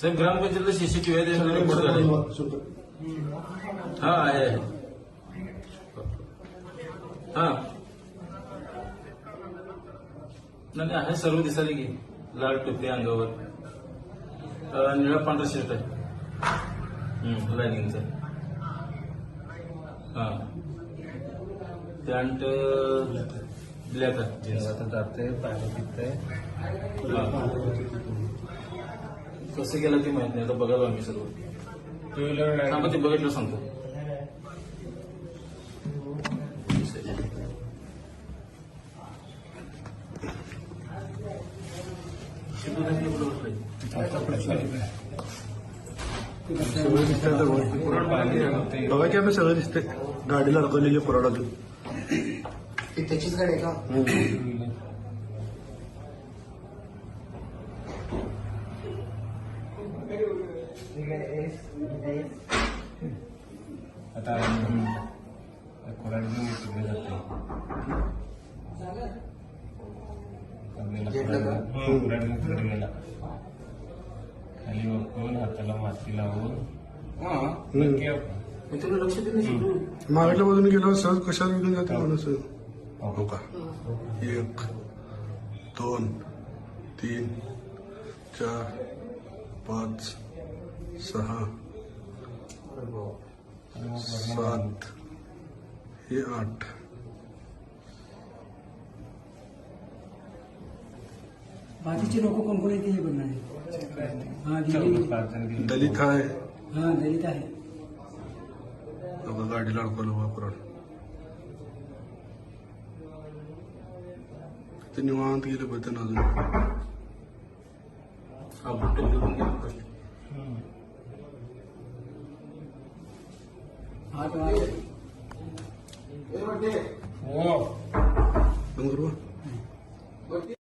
साहेब ग्रामपंचायतला CCTV आहे त्याच्यामध्ये record झाले. हा आहे आहे. हा. नाही नाही, आहे सर्व दिसायला की. लाल टोपी अंगावर. अं, निळा पांढरा शर्ट आहे. लायनिंगचा हा. पॅन्ट ब्लॅक आहे. जीन्स आता जाते पाणी पिते हा. कसं गेलं ते माहीत नाही. आता बघायला आम्ही सर्व टू व्हीलर ते बघितलं सांगतो. बघा की आम्ही सगळं दिसते गाडीला अडकवलेली परड त्याचीच गाडी आहे का? आता कोराड घेऊन जाते गेला खाली वाकून हाताला माती लावून लक्ष. मागल्या बाजूने गेल्यावर सहज कशाला निघून जाते माणूस का एक दोन तीन चार पाच सहा सात हे आठ. बाकीचे लोक कोण कोण येते हे बघणार. हा. दलित आहे. हा दलित आहे. गाडीला अडकवलं वापरून ते निवांत गेले बघते अजून. हा बुट्ट घेऊन गेला first. आठ वाजता हो बंद करू का?